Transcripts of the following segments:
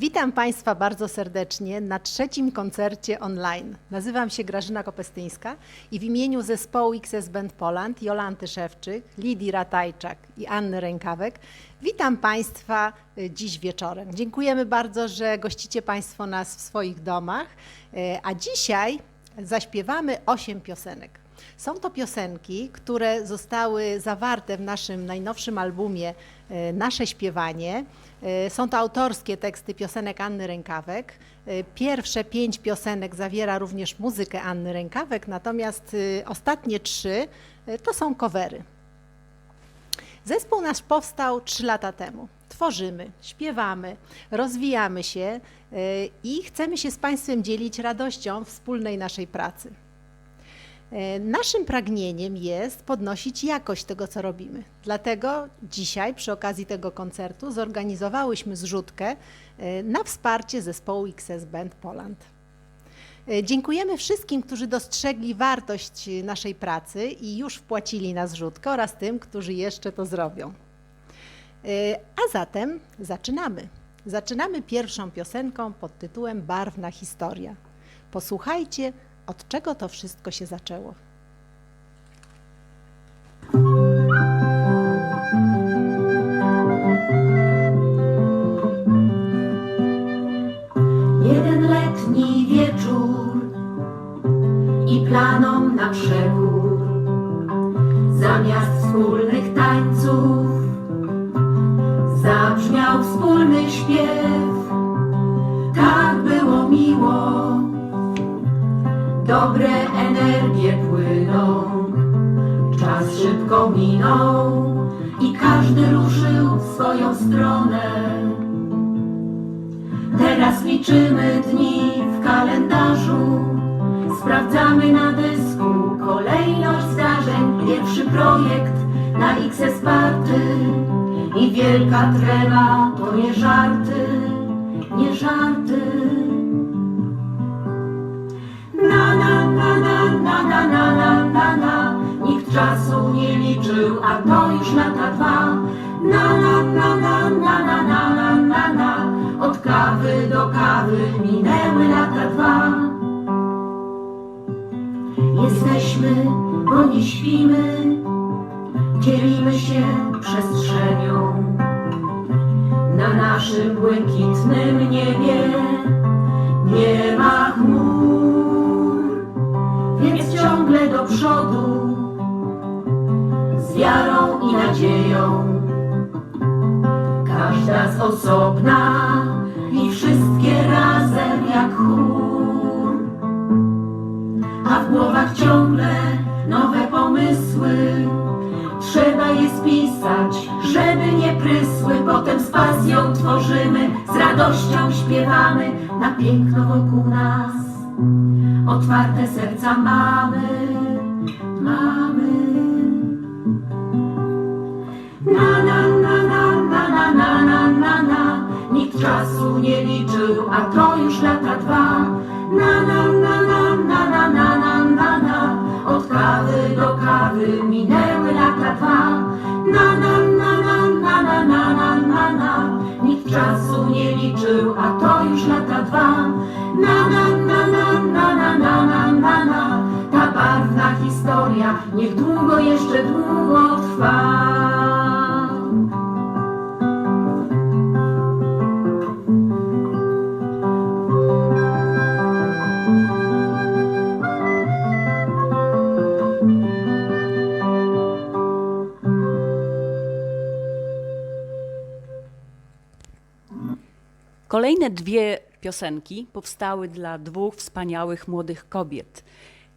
Witam Państwa bardzo serdecznie na trzecim koncercie online. Nazywam się Grażyna Kopestyńska i w imieniu zespołu XS Band Poland, Jolanty Szewczyk, Lidii Ratajczak i Anny Rękawek witam Państwa y, dziś wieczorem. Dziękujemy bardzo, że gościcie Państwo nas w swoich domach, y, a dzisiaj zaśpiewamy osiem piosenek. Są to piosenki, które zostały zawarte w naszym najnowszym albumie e, Nasze Śpiewanie. E, Są to autorskie teksty piosenek Anny Rękawek. E, Pierwsze pięć piosenek zawiera również muzykę Anny Rękawek, natomiast e, ostatnie trzy to są covery. Zespół nasz powstał trzy lata temu. Tworzymy, śpiewamy, rozwijamy się i chcemy się z Państwem dzielić radością wspólnej naszej pracy. E, Naszym pragnieniem jest podnosić jakość tego, co robimy. Dlatego dzisiaj, przy okazji tego koncertu, zorganizowałyśmy zrzutkę e, na wsparcie zespołu XS Band Poland. E, Dziękujemy wszystkim, którzy dostrzegli wartość naszej pracy i już wpłacili na zrzutkę oraz tym, którzy jeszcze to zrobią. A zatem zaczynamy. Zaczynamy pierwszą piosenką pod tytułem Barwna historia. Posłuchajcie, od czego to wszystko się zaczęło. Jeden letni wieczór i planom na przekór. Zamiast wspólnych tańców zabrzmiał wspólny śpiew. Tak było miło, dobre energie płyną. Czas szybko minął i każdy ruszył w swoją stronę. Teraz liczymy dni w kalendarzu, sprawdzamy na dysku kolejność zdarzeń. Pierwszy projekt na XS Party i wielka trema to nie żarty, nie żarty. Na na na na na Nikt czasu nie liczył, a to już lata dwa. Na na na na na na na na na na Od kawy do kawy minęły lata dwa. Jesteśmy, bo nie śpimy, dzielimy się przestrzenią. Na naszym błękitnym niebie nie ma przodu z wiarą i nadzieją. Każda z osobna i wszystkie razem jak chór. A w głowach ciągle nowe pomysły. Trzeba je spisać, żeby nie prysły. Potem z pasją tworzymy, z radością śpiewamy na piękno wokół nas. Otwarte serca mamy, czasu nie liczył, a to już lata dwa. Na na na na na na na na na na Od kawy do kawy minęły lata dwa. Na na na na na na na na na Nikt czasu nie liczył, a to niech długo jeszcze długo trwa. Kolejne dwie piosenki powstały dla dwóch wspaniałych młodych kobiet,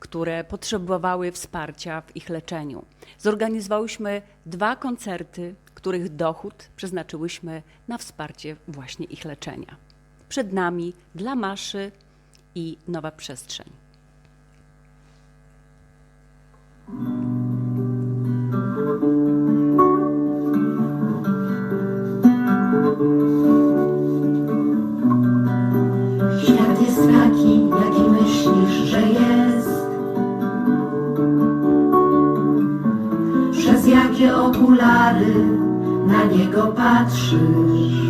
które potrzebowały wsparcia w ich leczeniu. Zorganizowałyśmy dwa koncerty, których dochód przeznaczyłyśmy na wsparcie właśnie ich leczenia. Przed nami dla Maszy i Nowa Przestrzeń. Niego patrzysz?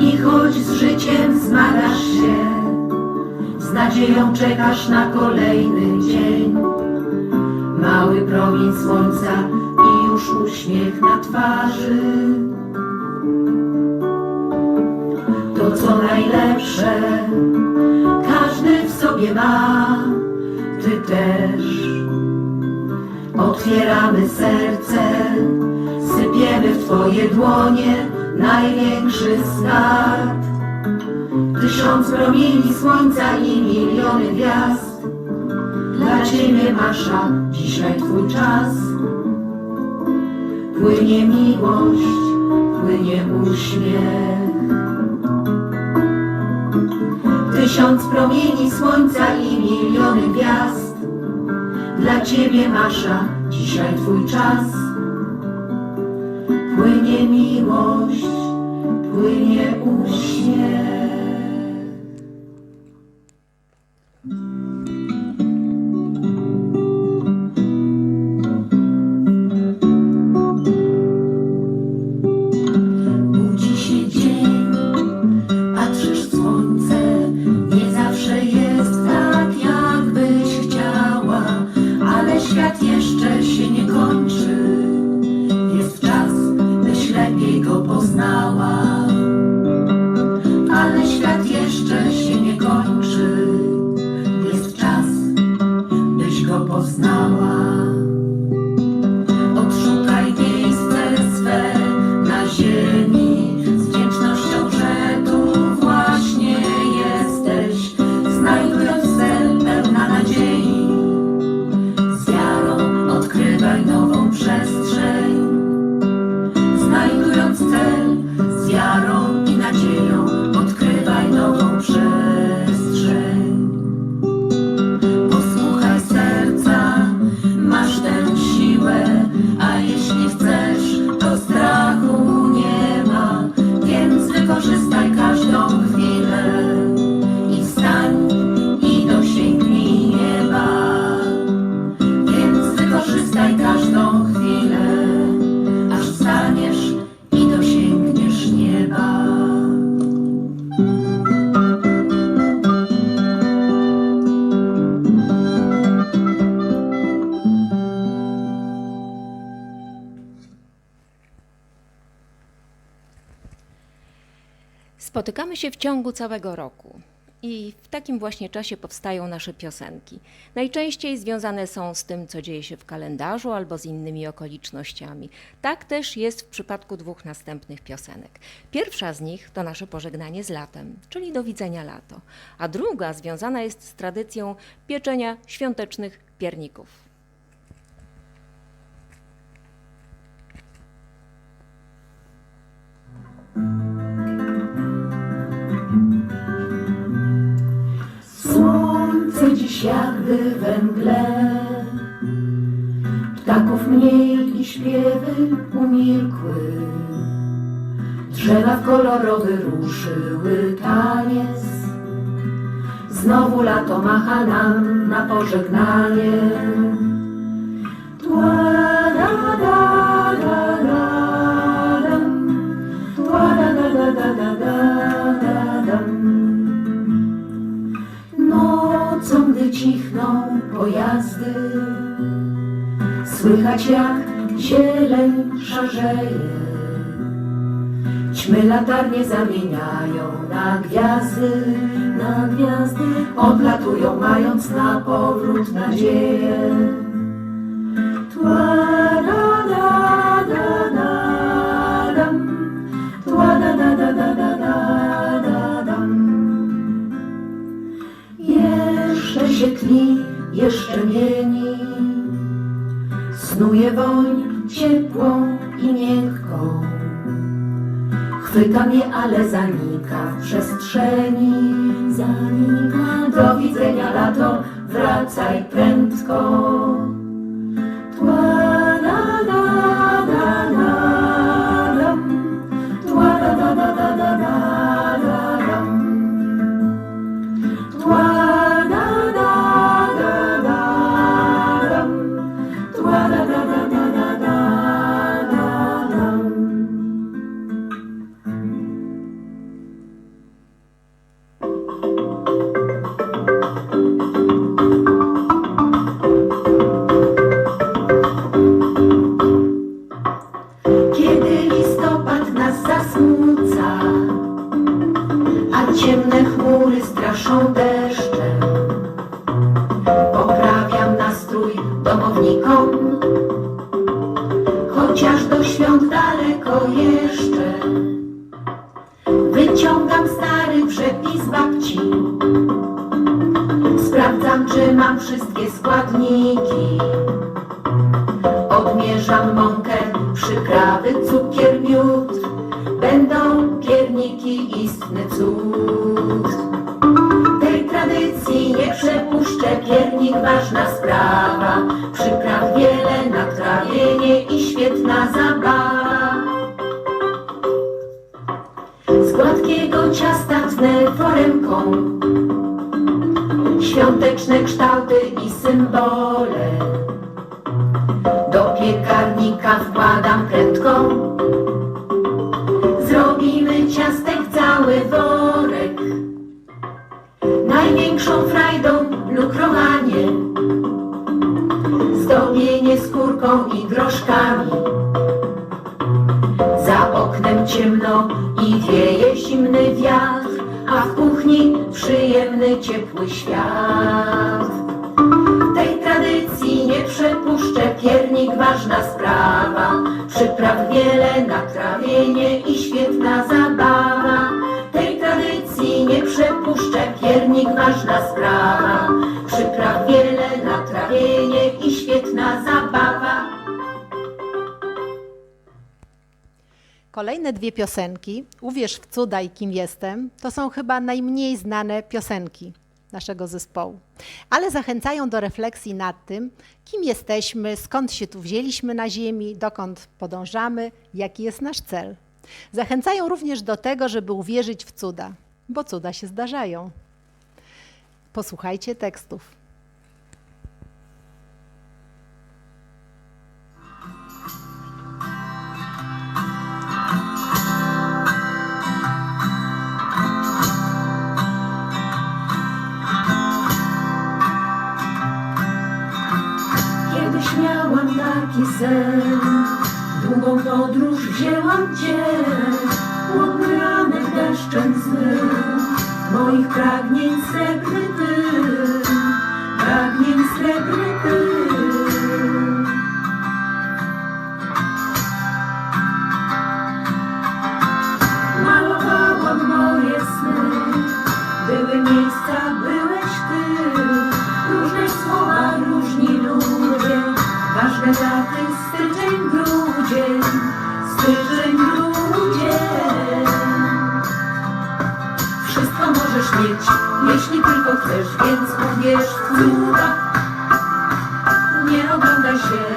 I choć z życiem zmagasz się, z nadzieją czekasz na kolejny dzień. Mały promień słońca i już uśmiech na twarzy. To co najlepsze, każdy w sobie ma, ty też. Otwieramy serce, Twoje dłonie największy skarb. Tysiąc promieni słońca i miliony gwiazd. Dla Ciebie Masza, dzisiaj Twój czas. Płynie miłość, płynie uśmiech. Tysiąc promieni słońca i miliony gwiazd. Dla Ciebie Masza, dzisiaj Twój czas. Płynie miłość, płynie uśmiech. Spotykamy się w ciągu całego roku i w takim właśnie czasie powstają nasze piosenki. Najczęściej związane są z tym, co dzieje się w kalendarzu albo z innymi okolicznościami. Tak też jest w przypadku dwóch następnych piosenek. Pierwsza z nich to nasze pożegnanie z latem, czyli do widzenia lato, a druga związana jest z tradycją pieczenia świątecznych pierników. Jakby we mgle, ptaków mniej i śpiewy umilkły. Drzewa w kolorowy ruszyły taniec. Znowu lato macha nam na pożegnanie. Tła, da, da, da, pojazdy, słychać jak zieleń szarzeje. Ćmy latarnie zamieniają na gwiazdy, na gwiazdy, odlatują mając na powrót nadzieję. Tła, jeszcze mieni, snuje woń ciepłą i miękką. Chwyta mnie, ale zanika w przestrzeni, zanika. Do widzenia lato, wracaj prędko. domownikom. Chociaż do świąt daleko jeszcze, wyciągam stary przepis babci. Sprawdzam, czy mam wszystkie składniki. Odmierzam mąkę, przyprawy, cukier, miód. Będą pierniki, istny cud. Tej tradycji nie przepuszczę, piernik ważna sprawa. Symbole Do piekarnika wkładam prędko. Zrobimy ciastek cały worek. Największą frajdą lukrowanie. Zdobienie skórką i groszkami za oknem ciemno i wieje zimny wiatr, a w kuchni przyjemny, ciepły świat. Piernik ważna sprawa. Przypraw wiele na trawienie i świetna zabawa. Tej tradycji nie przepuszczę, piernik ważna sprawa. Przypraw wiele na trawienie i świetna zabawa. Kolejne dwie piosenki, Uwierz w cuda i Kim jestem, to są chyba najmniej znane piosenki naszego zespołu, ale zachęcają do refleksji nad tym, kim jesteśmy, skąd się tu wzięliśmy na ziemi, dokąd podążamy, jaki jest nasz cel. Zachęcają również do tego, żeby uwierzyć w cuda, bo cuda się zdarzają. Posłuchajcie tekstów. Kiedyś miałam taki sen, długą podróż wzięłam cię, chłodny ranek deszczem zmył, moich pragnień srebrny pył, pragnień srebrny. Cuda. Nie oglądaj się,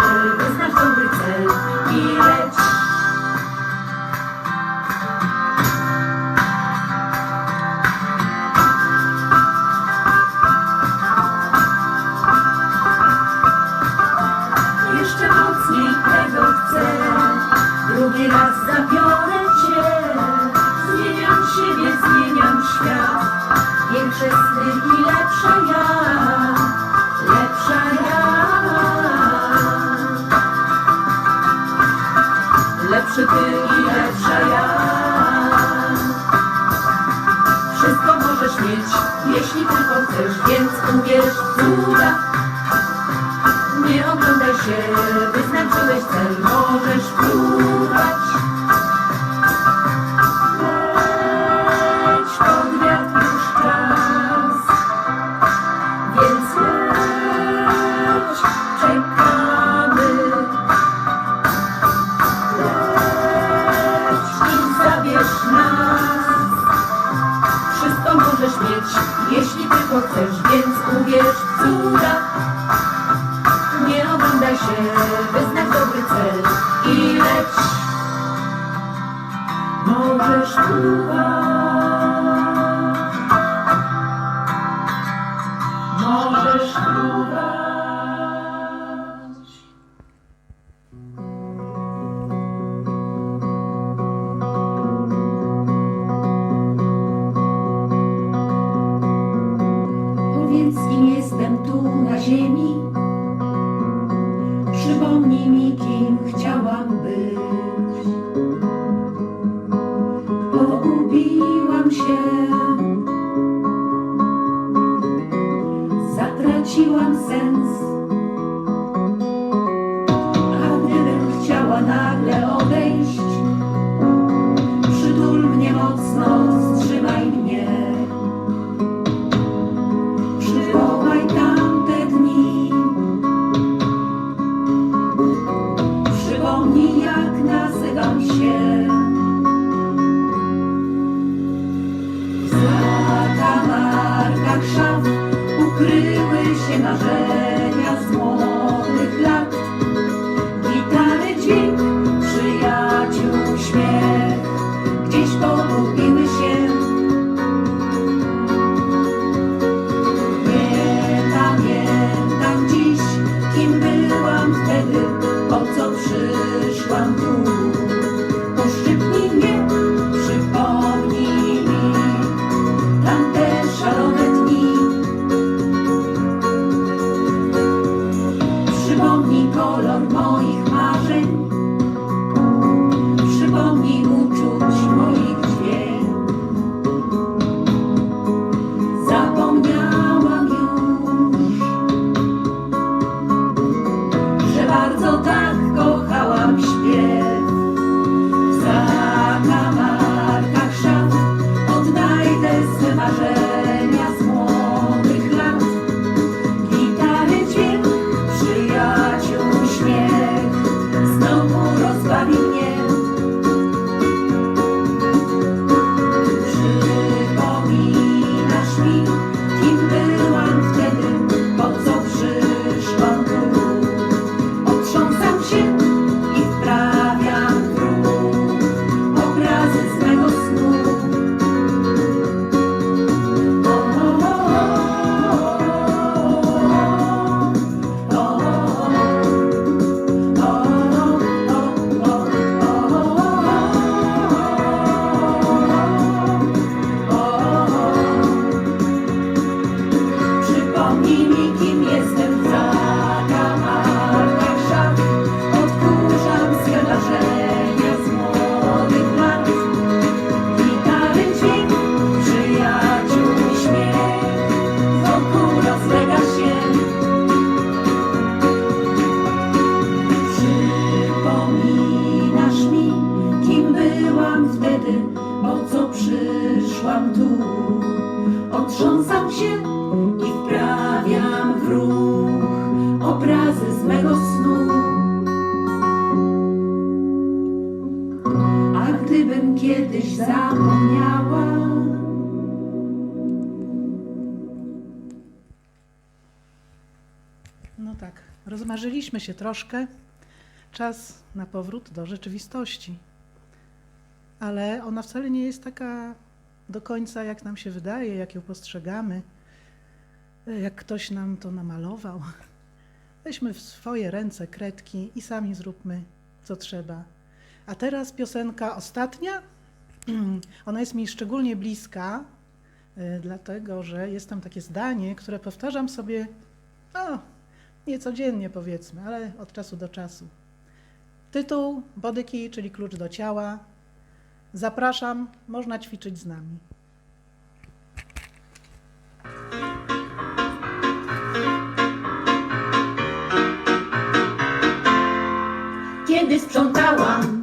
Więc uwierz w cuda nie oglądaj się, wyznaczyłeś cel, możesz Możesz Przenieśmy się troszkę. Czas na powrót do rzeczywistości. Ale ona wcale nie jest taka do końca, jak nam się wydaje, jak ją postrzegamy, jak ktoś nam to namalował. Weźmy w swoje ręce kredki i sami zróbmy, co trzeba. A teraz piosenka ostatnia. Ona jest mi szczególnie bliska, e, dlatego że jest tam takie zdanie, które powtarzam sobie. O, nie codziennie powiedzmy, ale od czasu do czasu. Tytuł Bodyki, czyli klucz do ciała. Zapraszam, można ćwiczyć z nami. Kiedy sprzątałam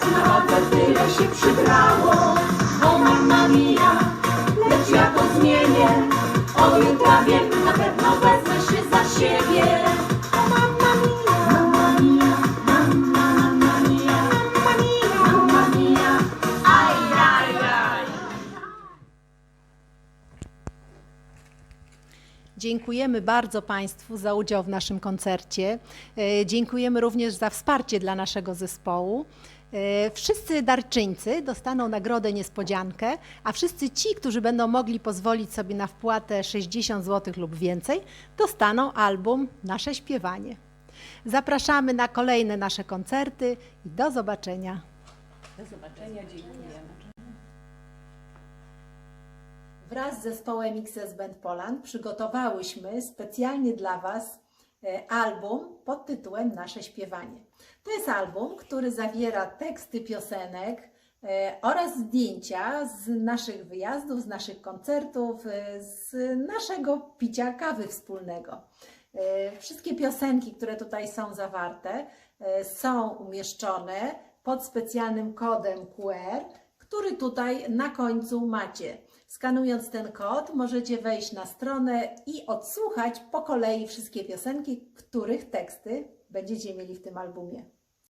kilka lat na wadze tyle się przybrało? O mamma mia, lecz ja to zmienię, od jutra wiem, na pewno wezmę się za siebie. O mamma mia, mamma mia, mamma mia, mamma mia, mamma mia, aj, aj, aj. Dziękujemy bardzo Państwu za udział w naszym koncercie. E, Dziękujemy również za wsparcie dla naszego zespołu. E, Wszyscy darczyńcy dostaną nagrodę niespodziankę, a wszyscy ci, którzy będą mogli pozwolić sobie na wpłatę 60 zł lub więcej, dostaną album Nasze Śpiewanie. Zapraszamy na kolejne nasze koncerty i do zobaczenia. Do zobaczenia, dziękujemy. Wraz z zespołem XS Band Poland przygotowałyśmy specjalnie dla Was e, album pod tytułem Nasze Śpiewanie. To jest album, który zawiera teksty piosenek e, oraz zdjęcia z naszych wyjazdów, z naszych koncertów, e, z naszego picia kawy wspólnego. E, Wszystkie piosenki, które tutaj są zawarte, są umieszczone pod specjalnym kodem QR, który tutaj na końcu macie. Skanując ten kod, możecie wejść na stronę i odsłuchać po kolei wszystkie piosenki, których teksty będziecie mieli w tym albumie.